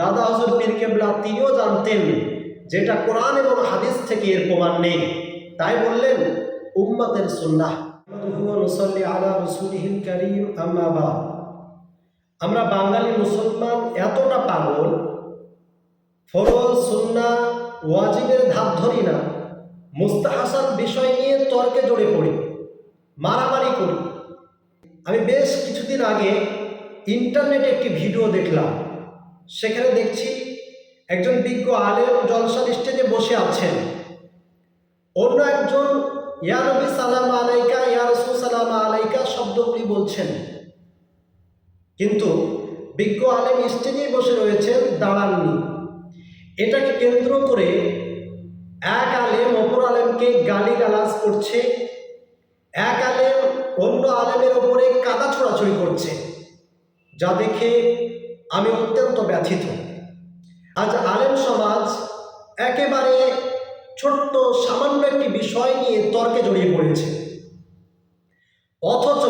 দাদা হজর পীর কেবলা তিনিও জানতেন যেটা কোরআন এবং হাদিস থেকে এর প্রমাণ নেই। তাই বললেন, উম্মতের সুন্নাহ। আমরা বাঙালি মুসলমান এতটা পাগল, ফরজ সুন্না ওয়াজিবের ধাপ ধরি না মুস্তাহাসান বিষয় নিয়ে তর্কে জড়ে পড়ি, মারামারি করি। আমি বেশ কিছুদিন আগে ইন্টারনেটে একটি ভিডিও দেখলাম। সেখানে দেখছি একজন বিজ্ঞ আলেম জলসা স্টেজে বসে আছেন। অন্য একজন, ইয়া নবী সালাম আলাইকা, ইয়া রসুল সালাম আলাইকা শব্দগুলি বলছেন। কিন্তু বিজ্ঞ আলেম স্টেজেই বসে রয়েছেন, দাঁড়াননি। এটাকে কেন্দ্র করে এক আলেম অপর আলেমকে গালি গালাজ করছে। এক আলেম অন্য আলেমের ওপরে কাদা ছোড়াছড়ি করছে। যা দেখে আমি অত্যন্ত ব্যথিত। আজ আলেম সমাজ একেবারে ছোট্ট, সামান্য একটি বিষয় নিয়ে তর্কে জড়িয়ে পড়েছে। অথচ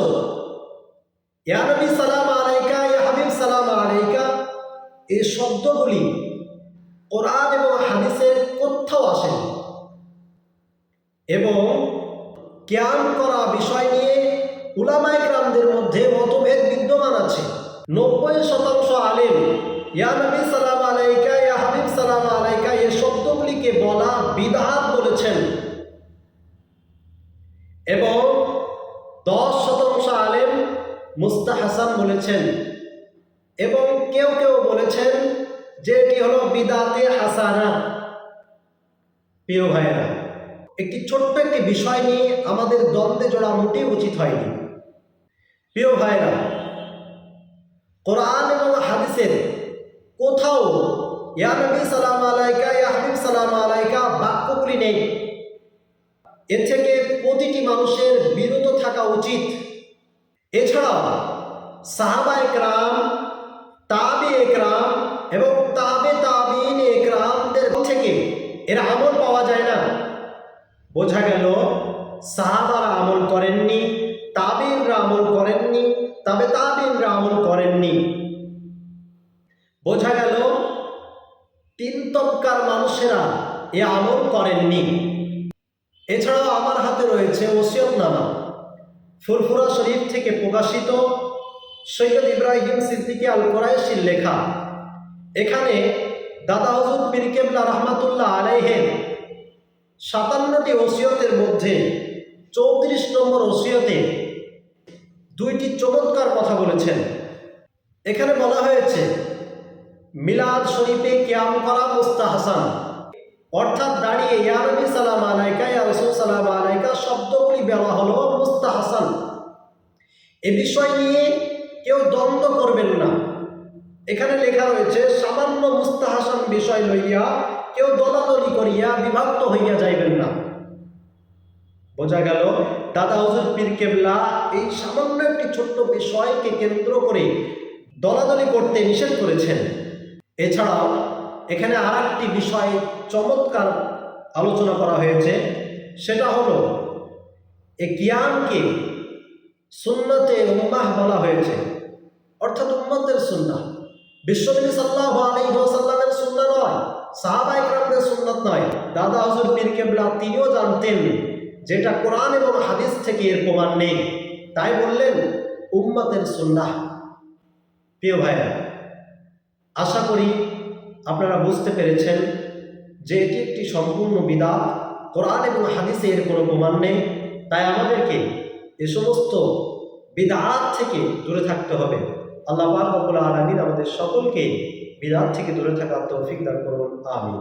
ইয়ানবী সালাম আলাইকা, ইয়া হাবিব সালাম আলাইকা, এই শব্দগুলি কোরআন এবং হাদিসের কোথাও আসেনি। এবং জ্ঞান করা বিষয় নিয়ে উলামায়ে গ্রামদের মধ্যে মতভেদ বিদ্যমান আছে। নব্বই শতাংশ ইয়া নবী সালাম আলাইকা, ইয়া হাবিব সালাম আলাইকা এই শব্দগুলিকে বলা বিধাত বলেছেন। এবং দশ শতাংশ আলেম মুস্তাহাসান বলেছেন। এবং কেউ কেউ বলেছেন যে এটি হলো বিদাতে হাসানা। প্রিয় ভাইয়েরা, একটি ছোট্ট একটি বিষয় নিয়ে আমাদের দ্বন্দ্বে জোড়া মোটেই উচিত হয়নি। প্রিয় ভাইরা কোরআন এবং হাদিসের কোথাও, ইয়া সালাম আলাইকা, ইয়া হাবিব, সালাম আলাইকা বাক্যগুলি নেই। এর থেকে প্রতিটি মানুষের বিরত থাকা উচিত। এছাড়াও সাহাবা একরাম তাবে একরাম এবং তাবে তাবিন একরামদের থেকে এর আমল পাওয়া যায় না। বোঝা গেল, সাহাবারা আমল করেননি, তাবিনরা আমল করেননি, তবে তাবিনরা আমল করেননি। বোঝা গেল, তিন তবকার মানুষেরা এ আমল করেননি। এছাড়াও আমার হাতে রয়েছে ওসিয়তনামা ফুরফুরা শরীফ থেকে প্রকাশিত সৈয়দ ইব্রাহিম সিদ্দিকী আল কোরাইশির লেখা। এখানে দাদা হজুর পীর কেবলা রহমাতুল্লাহ আলাইহের সাতান্নটি ওসিয়তের মধ্যে চৌত্রিশ নম্বর ওসিয়তে দুইটি চমৎকার কথা বলেছেন। এখানে বলা হয়েছে মিলাদ শরীফে কিয়াম করা মুস্তাহাসান। অর্থাৎ দাঁড়িয়ে ইয়ানবী সালাম আলাইকা, ইয়া রসুল, সালাম আলাইকা শব্দগুলি বলা হলো মুস্তাহাসান। এ বিষয় নিয়ে কেউ দ্বন্দ্ব করবেন না। এখানে লেখা রয়েছে, সামান্য মুস্তাহাসান বিষয় লইয়া কেউ দলাদলি করিয়া বিভক্ত হইয়া যাইবেন না। বোঝা গেল, দাদা হুজুর পীর কেবলা এই সামান্য একটি ছোট্ট বিষয়কে কেন্দ্র করে দলাদলি করতে নিষেধ করেছেন। এছাড়াও এখানে আর একটি বিষয় চমৎকার আলোচনা করা হয়েছে, সেটা হলো এ জ্ঞানকে সুন্নতে উম্মাহ বলা হয়েছে। অর্থাৎ উম্মতের সুন্নাহ। বিশ্বনবী সাল্লাহ আলী সাল্লামের সুন্না নয়, সাহাবা ইকরামদের সুন্নত নয়। দাদা হজুর পীর কেবলা তিনিও জানতেন যেটা কোরআন এবং হাদিস থেকে এর প্রমাণ নেই। তাই বললেন, উম্মতের সুন্নাহ। প্রিয় ভাইরা আশা করি আপনারা বুঝতে পেরেছেন যে এটি একটি সম্পূর্ণ বিদাত। কোরআন এবং হাদিসে এর কোনো প্রমাণ নেই, তাই আমাদেরকে এ সমস্ত বিদাত থেকে দূরে থাকতে হবে। আল্লাহ আলমিন আমাদের সকলকে বিদাত থেকে দূরে থাকার তৌফিক দান করুন, আমিন।